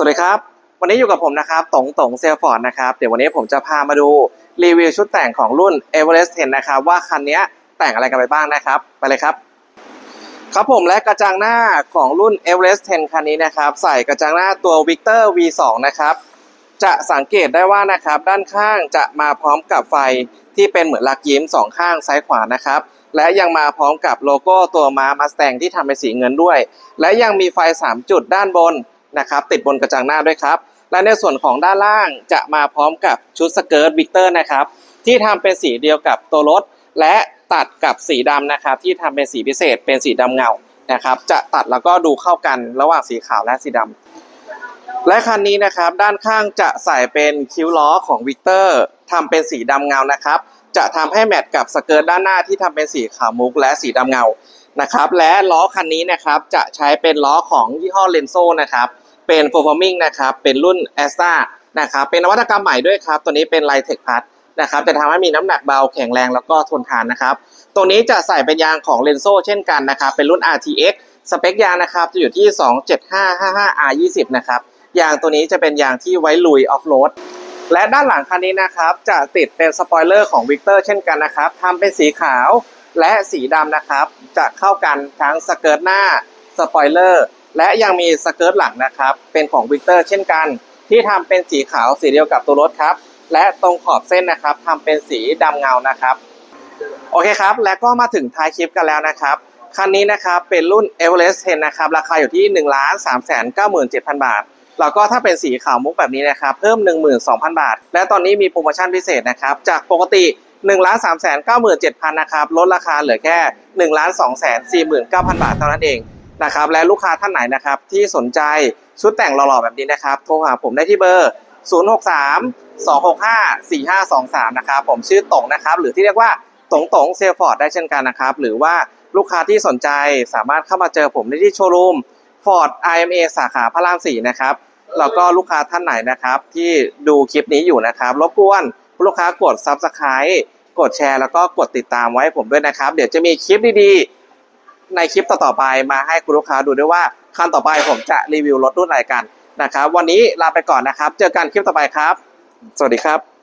สวัสดีครับ วันนี้อยู่กับผมนะครับตงตงเซลฟอร์ดนะครับ เดี๋ยววันนี้ผมจะพามาดูรีวิวชุดแต่งของรุ่น Everest 10 นะครับ ว่าคันนี้แต่งอะไรกันไปบ้างนะครับ ไปเลยครับ ครับผมและกระจังหน้าของรุ่น Everest 10 คันนี้นะครับ ใส่กระจังหน้าตัว Victor V2 นะครับ จะสังเกตได้ว่านะครับด้านข้างจะมาพร้อมกับไฟที่เป็นเหมือนลักยิ้มสองข้างซ้ายขวานะครับและยังมาพร้อมกับโลโก้ตัวม้ามาสแตงที่ทำเป็นสีเงินด้วย และยังมีไฟ 3 จุดด้านบน นะครับ ติดบนกระจังหน้าด้วยครับ และในส่วนของด้านล่างจะมาพร้อมกับชุดสเกิร์ตวิกเตอร์นะครับ ที่ทำเป็นสีเดียวกับตัวรถ และตัดกับสีดำนะครับ ที่ทำเป็นสีพิเศษ เป็นสีดำเงานะครับ จะตัดแล้วก็ดูเข้ากันระหว่างสีขาวและสีดำและคันนี้นะครับด้านข้างจะใส่เป็นคิ้วล้อของวิกเตอร์ทำเป็นสีดำเงานะครับ จะทำให้แมทกับสเกิร์ตด้านหน้าที่ทำเป็นสีขาวมุกและสีดำเงา นะครับ และล้อคันนี้นะครับจะใช้เป็นล้อของยี่ห้อเลนโซนะครับเป็น performing นะครับเป็นรุ่น a s t a นะครับเป็นนวัตกรรมใหม่ด้วยครับ ตัวนี้เป็น l i t e c h p a s นะครับจะทำให้มีน้ำหนักเบาแข็งแรงแล้วก็ทนทานนะครับ ตัวนี้จะใส่เป็นยางของเลนโซเช่นกันนะครับ เป็นรุ่น RTX สเปคยางนะครับจะอยู่ที่ 27555R20 นะครับยางตัวนี้จะเป็นยางที่ไว้ลุยออฟโรด และด้านหลังคันนี้นะครับจะติดเป็นสปอยเลอร์ของวิกเตอร์เช่นกันนะครับทำเป็นสีขาวและสีดำนะครับ จะเข้ากันทั้งสเกิร์ตหน้าสปอยเลอร์และยังมีสเกิร์ตหลังนะครับ เป็นของวิกเตอร์เช่นกัน ที่ทำเป็นสีขาวสีเดียวกับตัวรถครับ และตรงขอบเส้นนะครับทำเป็นสีดำเงานะครับ โอเคครับ และก็มาถึงท้ายคลิปกันแล้วนะครับคันนี้นะครับเป็นรุ่น Everest 10นะครับราคาอยู่ที่ 1 3 9 7 0 0 0 บาท แล้วก็ถ้าเป็นสีขาวมุกแบบนี้นะครับเพิ่ม 12,000 บาท และตอนนี้มีโปรโมชั่นพิเศษนะครับจากปกติ1 3 9 7 0 0 0นะครับลดราคาเหลือแค่1 2 4 9 0 0 0บาทเท่านั้นเองนะครับและลูกค้าท่านไหนนะครับที่สนใจชุดแต่งหล่อๆแบบนี้นะครับโทรหาผมได้ที่เบอร์ 063 265 4523 นะครับผมชื่อตงนะครับหรือที่เรียกว่าตงตงเซลฟอร์ดได้เช่นกันนะครับ หรือว่าลูกค้าที่สนใจสามารถเข้ามาเจอผมได้ที่โชว์รูม Ford IMA สาขาพระราม4นะครับ แล้วก็ลูกค้าท่านไหนนะครับ ที่ดูคลิปนี้อยู่นะครับ รบกวนลูกค้ากด Subscribe กดแชร์แล้วก็กดติดตามไว้ให้ผมด้วยนะครับ เดี๋ยวจะมีคลิปดีๆ ในคลิปต่อๆไปมาให้คุณลูกค้าดูด้วยว่าคันต่อไปผมจะรีวิวรถรุ่นอะไรกันนะครับ วันนี้ลาไปก่อนนะครับ เจอกันคลิปต่อไปครับ สวัสดีครับ